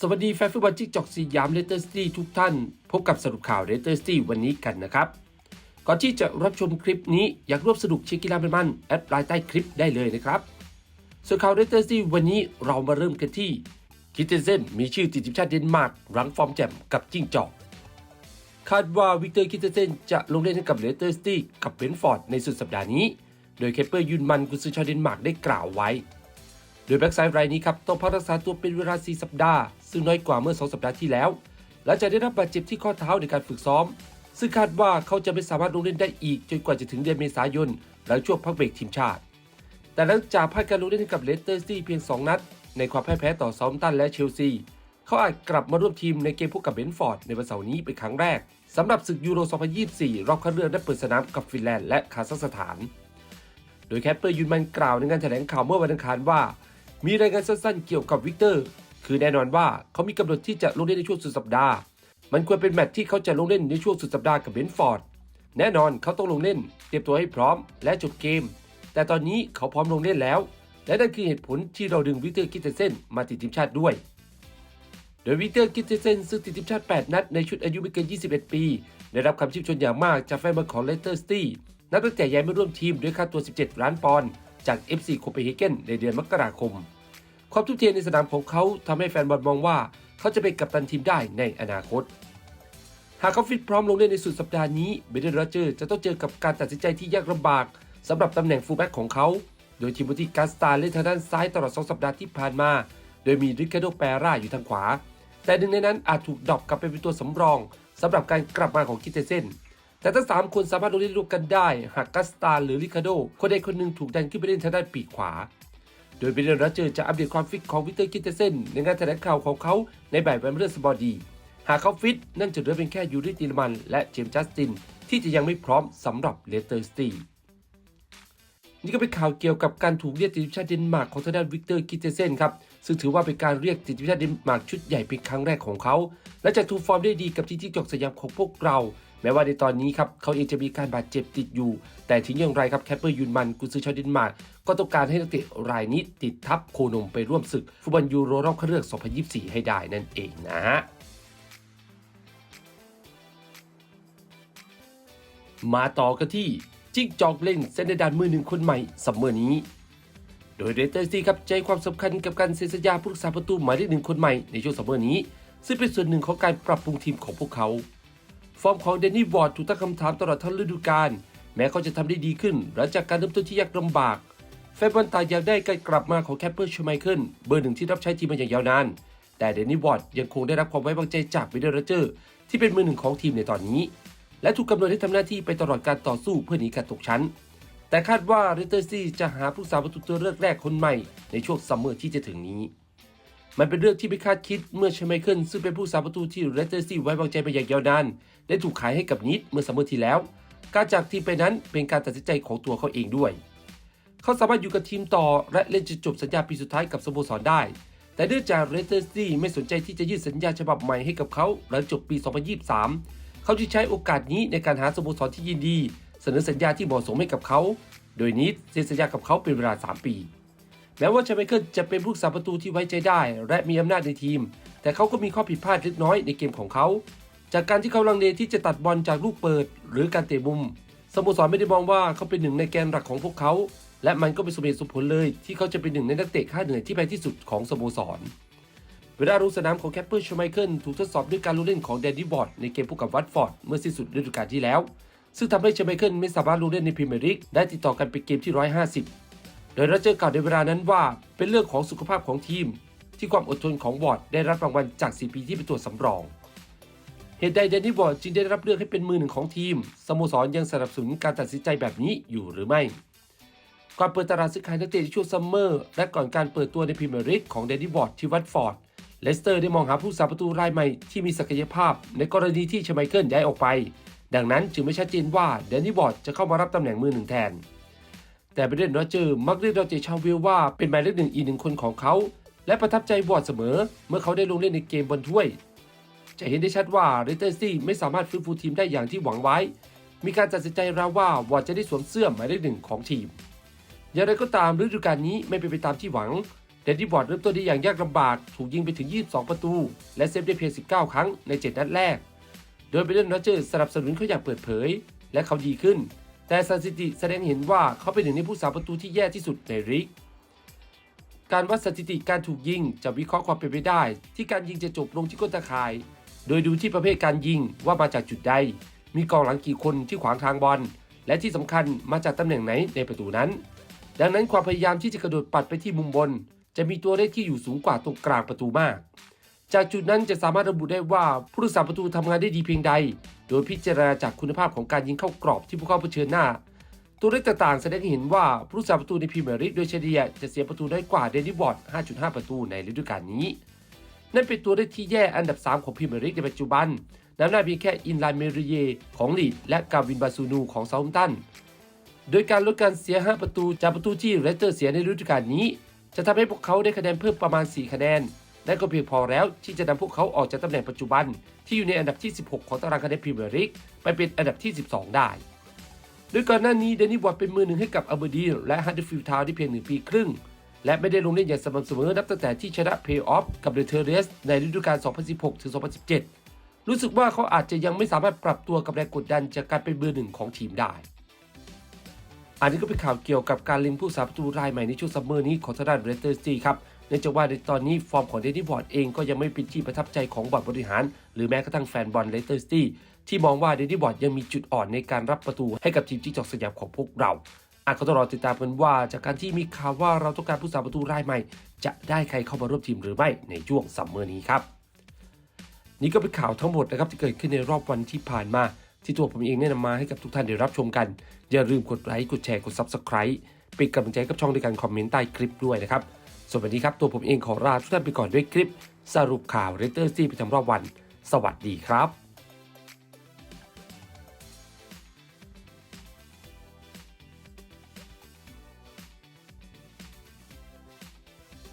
สวัสดีแฟนฟุตบอลจิ๊กจอกสยามเลเตอร์ซิตี้ทุกท่าน พบกับสรุปข่าวเลเตอร์ซิตี้วันนี้กันนะครับ ก่อนที่จะรับชมคลิปนี้อยากร่วมสนุกเชียร์กีฬาเป็นมันแอดไลน์ใต้คลิปได้เลยนะครับ ส่วนข่าวเลเตอร์ซิตี้วันนี้เรามาเริ่มกันที่คิตเตเซนมีชื่อติดทีมชาติเดนมาร์กหลังฟอร์มแจ่มกับจิ้งจอก คาดว่าวิกเตอร์คิตเตเซนจะลงเล่นให้กับเลเตอร์ซิตี้กับเบนฟอร์ดในสุดสัปดาห์นี้ โดยเคปเปอร์ยุนมันกุซือชาวเดนมาร์กได้กล่าวไว้ โดยแบ็กไซด์รายนี้ครับต้องพักรักษาตัวเป็นเวลา 4 สัปดาห์ ซึ่งน้อยกว่าเมื่อ 2 สัปดาห์ที่แล้วและจะได้รับบาดเจ็บที่ข้อเท้าในการฝึกซ้อม ซึ่งคาดว่าเขาจะไม่สามารถลงเล่นได้อีก จนกว่าจะถึงเดือนเมษายนหลังช่วงพักเบรกทีมชาติ แต่หลังจากพลาดการลงเล่นกับเลสเตอร์ซิตี้เพียง 2 นัด ในความแพ่ายแพ้ต่อซอมตันและเชลซีเขาอาจกลับมาร่วมทีมในเกมพบกับเบนฟอร์ดในวันเสาร์นี้เป็นครั้งแรกสำหรับศึกยูโร 2024 รอบคัดเลือกได้เปิดสนามกับฟินแลนด์และคาซัคสถาน โดยแคปเปอร์ยุนมันกล่าวในงานแถลงข่าวเมื่อวันอังคารว่า มีรายงานสั้นๆ เกี่ยวกับวิกเตอร์ คือแน่นอนว่าเขามีกำหนดที่จะลงเล่นในช่วงสุดสัปดาห์ มันควรเป็นแมตช์ที่เขาจะลงเล่นในช่วงสุดสัปดาห์กับเบนฟอร์ด แน่นอนเขาต้องลงเล่น เตรียมตัวให้พร้อมและจบเกม แต่ตอนนี้เขาพร้อมลงเล่นแล้ว และนั่นคือเหตุผลที่เราดึงวิกเตอร์กิตเตเซนมาติดทีมชาติด้วย โดยวิกเตอร์กิตเตเซนซึ่งติดทีมชาติ 8 นัดในชุดอายุไม่เกิน 21 ปี ได้รับคำชื่นชมอย่างมากจากแฟนบอลของเลสเตอร์ซิตี้นับตั้งแต่ย้ายมาร่วมทีมด้วยค่าตัว 17 ล้านปอนด์ จาก FC โคเปนเฮเกนในเดือนมกราคม ความทุ่มเทในสนามของเขาทำให้แฟนบอลมองว่าเขาจะเป็นกัปตันทีมได้ในอนาคต หากเขาฟิตพร้อมลงเล่นในสุดสัปดาห์นี้เบเดนโรเจอร์จะต้องเจอกับการตัดสินใจที่ยากลำบากสำหรับตำแหน่งฟูลแบ็กของเขา โดยทีมบุติกาสตาร์เล่นทางด้านซ้ายตลอด 2 สัปดาห์ที่ผ่านมา โดยมีริคาโดแปร่าอยู่ทางขวา แต่หนึ่งในนั้นอาจถูกดรอปกลับไปเป็นตัวสำรองสำหรับการกลับมาของคิเตเซน แต่ทั้งสามคนสามารถลงเล่นร่วมกันได้ หากกัสตาหรือริคาโด คนใดคนหนึ่งถูกดันขึ้นไปเล่นทางด้านปีกขวา โดยเบเดนรัเจอร์จะอัปเดตความฟิตของวิเตอร์คิเตเซนในงานแถลงข่าวของเขาในบ่ายวันพฤหัสบดี หากเขาฟิตนั่นจะเหลือเป็นแค่ยูริติลมัน และเจมส์จัสติน ที่จะยังไม่พร้อมสำหรับเลสเตอร์สตีนี่ก็เป็นข่าวเกี่ยวกับการถูกเรียกติดทีมชาติเดนมาร์กของทางด้านวิกเตอร์คิเตเซนครับ ซึ่งถือว่าเป็นการเรียกติดทีมชาติเดนมาร์กชุดใหญ่เป็นครั้งแรกของเขา และจากทูฟอร์มได้ดีกับที่ที่จอกสยามของพวกเรา แม้ว่าในตอนนี้ครับเขาเองจะมีการบาดเจ็บติดอยู่ แต่ถึงอย่างไรครับแคปเปอร์ยุนมันกุซือชาวเดนมาร์กก็ต้องการให้นักเตะรายนี้ติดทับโคนมไปร่วมศึกฟุตบอลยูโรรอบคัดเลือก 2024 ให้ได้นั่นเองนะฮะมาต่อกันที่จิ้งจอกเล่นเซนเดอร์ดันมือหนึ่งคนใหม่ซัมเมอร์นี้ โดยเรเตอร์ซีครับใจความสำคัญกับการเซ็นสัญญาผู้รักษาประตูหมายเลขหนึ่งคนใหม่ในช่วงซัมเมอร์นี้ ซึ่งเป็นส่วนหนึ่งของการปรับปรุงทีมของพวกเขา ฟอร์มของเดนนี่วอร์ดถูกตั้งคำถามตลอดทั้งฤดูกาลแม้เขาจะทำได้ดีขึ้น หลังจากการเริ่มต้นที่ยากลำบาก แฟนบอลต่างอยากได้การกลับมาของแคปเปอร์ชูไมเคิลเบอร์หนึ่งที่รับใช้ทีมมาอย่างยาวนาน แต่เดนนี่วอร์ดยังคงได้รับความไว้วางใจจากวิดเดอร์เจอร์ที่เป็นมือหนึ่งของทีมในตอนนี้ และถูกกำหนดให้ทำหน้าที่ไปตลอดการต่อสู้เพื่อหนีการตกชั้น แต่คาดว่าเรเตอร์ซีจะหาผู้สาประตูตัวเลือกแรกคนใหม่ในช่วงซัมเมอร์ที่จะถึงนี้มันเป็นเรื่องที่ไม่คาดคิดเมื่อชไมเคิลซึ่งเป็นผู้สาประตูที่เรเตอร์ซีไว้วางใจมาอย่างยาวนาน ได้ถูกขายให้กับนิดเมื่อซัมเมอร์ที่แล้ว การจากทีมไปนั้นเป็นการตัดสินใจของตัวเขาเองด้วย เขาสามารถอยู่กับทีมต่อและเล่นจนจบสัญญาปีสุดท้ายกับสโมสรได้ แต่เนื่องจากเรเตอร์ซีไม่สนใจที่จะยืดสัญญาฉบับใหม่ให้กับเขาหลังจบปี 2023 เขาจึงใช้โอกาสนี้ในการหาสโมสรที่ยินดี เสนอสัญญาที่เหมาะสมให้กับเขา โดยนิดเซ็นสัญญากับเขาเป็นเวลา 3 ปีแม้ว่าชาไมเคิลจะเป็นผู้สาประตูที่ไว้ใจได้ และมีอำนาจในทีม แต่เขาก็มีข้อผิดพลาดเล็กน้อยในเกมของเขา จากการที่เขาลังเลที่จะตัดบอลจากลูกเปิด หรือการเตะมุมสโมสรไม่ได้มองว่าเขาเป็นหนึ่งในแกนหลักของพวกเขา และมันก็เป็นสมเหตุสมผลเลย ที่เขาจะเป็นหนึ่งในนักเตะค่าเหนื่อยที่แพงที่สุดของสโมสร เวลาลงสนามของแคปเปอร์ชไมเคิลถูกทดสอบด้วยการลงเล่นของแดนนี่บอร์ดในเกมพบกับวัตฟอร์ดเมื่อสิ้นสุดฤดูกาลที่แล้ว ซึ่งทำให้ชไมเคิลไม่สามารถลงเล่นในพรีเมียร์ลีกได้ติดต่อกันเป็นเกมที่ 150 โดยราเจอร์กล่าวในเวลานั้นว่า เป็นเรื่องของสุขภาพของทีม ที่ความอดทนของวอร์ดได้รับรางวัลจาก 4 ปีที่เป็นตัวสำรอง เหตุใดแดนนี่บอร์ดจึงได้รับเลือกให้เป็นมือหนึ่งของทีม สโมสรยังสนับสนุนการตัดสินใจแบบนี้อยู่หรือไม่ ก่อนเปิดตลาดซื้อขายนักเตะในช่วงซัมเมอร์ และก่อนการเปิดตัวในพรีเมียร์ลีกของแดนนี่บอร์ดที่วัตฟอร์ด เลสเตอร์ได้มองหาผู้สาประตูรายใหม่ที่มีศักยภาพ ในกรณีที่ชไมเคิลย้ายออกไป ดังนั้นจึงไม่ชัดเจนว่าแดนนี่บอร์ดจะเข้ามารับตำแหน่งมือหนึ่งแทน แต่เบรนโรเจอร์มักเรียกดอเจชาวิลว่าเป็นหมายเลขหนึ่งอีกหนึ่งคนของเขาและประทับใจบอร์ดเสมอ เมื่อเขาได้ลงเล่นในเกมบอลถ้วย จะเห็นได้ชัดว่าเรเตอร์ซี่ไม่สามารถฟื้นฟูทีมได้อย่างที่หวังไว้ มีการตัดสินใจแล้วว่าวอร์ดจะได้สวมเสื้อหมายเลขหนึ่งของทีม อย่างไรก็ตามฤดูกาลนี้ไม่เป็นไปตามที่หวังเดนนี่บอร์ดเริ่มต้นได้อย่างยากลำบากถูกยิงไปถึง 22 ประตู และเซฟได้เพียง 19 ครั้งใน 7 นัดแรก โดยเบรนด์โรเจอร์สนับสนุนเขาอย่างเปิดเผย และเขาดีขึ้น แต่สถิติแสดงเห็นว่าเขาเป็นหนึ่งในผู้สาประตูที่แย่ที่สุดในลีกการวัดสถิติการถูกยิงจะวิเคราะห์ความเป็นไปได้ ที่การยิงจะจบลงที่ก้นตาข่าย โดยดูที่ประเภทการยิงว่ามาจากจุดใด มีกองหลังกี่คนที่ขวางทางบอล และที่สำคัญมาจากตำแหน่งไหนในประตูนั้น ดังนั้นความพยายามที่จะกระโดดปัดไปที่มุมบน จะมีตัวเลขที่อยู่สูงกว่าตรงกลางประตูมาก จากจุดนั้นจะสามารถระบุได้ว่าผู้รักษาประตูทำงานได้ดีเพียงใด โดยพิจารณาจากคุณภาพของการยิงเข้ากรอบที่พวกเขาเผชิญหน้า ตัวเลขต่างๆ แสดงให้เห็นว่าผู้รักษาประตูในพรีเมียร์ลีกโดยเฉลี่ยจะเสียประตูได้กว่าเดนนิวอร์ด5.5 ประตูในฤดูกาลนี้ นั่นเป็นตัวเลขที่แย่อันดับ 3 ของพรีเมียร์ลีกในปัจจุบันน้ำหน้าเพียงแค่อินไลน์เมริเยของลีดและกาวินบาซูนูของเซาท์ตัน โดยการลดการเสีย 5 ประตูจากประตูที่เรสเตอร์เสียในฤดูกาลนี้ จะทำให้พวกเขาได้คะแนนเพิ่มประมาณ 4 คะแนนและก็เพียงพอแล้วที่จะนำพวกเขาออกจากตำแหน่งปัจจุบัน ที่อยู่ในอันดับที่ 16 ของตารางคะแนนพรีเมียร์ลีกไปเป็นอันดับที่ 12 ได้โดยก่อนหน้านี้เดนนี่วอร์ดเป็นมือหนึ่งให้กับอัลเบอร์ดีนและฮัตเดอร์ฟิลด์ทาวน์ได้เพียงหนึ่งปีครึ่ง และไม่ได้ลงเล่นอย่างสม่ำเสมอนับตั้งแต่ที่ชนะเพย์ออฟกับเดอะเทเรสในฤดูกาล 2016-2017 รู้สึกว่าเขาอาจจะยังไม่สามารถปรับตัวกับแรงกดดันจากการเป็นเบอร์หนึ่งของทีมได้ อันนี้ก็เป็นข่าวเกี่ยวกับการเล็งผู้สาประตูรายใหม่ในช่วงซัมเมอร์นี้ของทางด้านเรสเตอร์ซีครับเนื่องจากว่าในตอนนี้ฟอร์มของเดนนี่บอร์ดเองก็ยังไม่เป็นที่ประทับใจของบอร์ดบริหาร หรือแม้กระทั่งแฟนบอลเรสเตอร์ซีที่มองว่าเดนนี่บอร์ดยังมีจุดอ่อนในการรับประตูให้กับทีมจิ้งจอกสยามของพวกเรา อาจก็ต้องรอติดตามกันว่า จากการที่มีข่าวว่าเราต้องการผู้สาประตูรายใหม่ จะได้ใครเข้ามาร่วมทีมหรือไม่ในช่วงซัมเมอร์นี้ครับ นี่ก็เป็นข่าวทั้งหมดนะครับที่เกิดขึ้นในรอบวันที่ผ่านมา ที่ตัวผมเองได้นำมาให้กับทุกท่านได้รับชมกัน อย่าลืมกดไลค์กดแชร์กด Subscribe เป็นกำลังใจกับช่องด้วยการคอมเมนต์ใต้คลิปด้วยนะครับสวัสดีครับตัวผมเองขอลาทุกท่านไปก่อนด้วยคลิป สรุปข่าวเรเตอร์ซีประจำรอบวัน สวัสดีครับ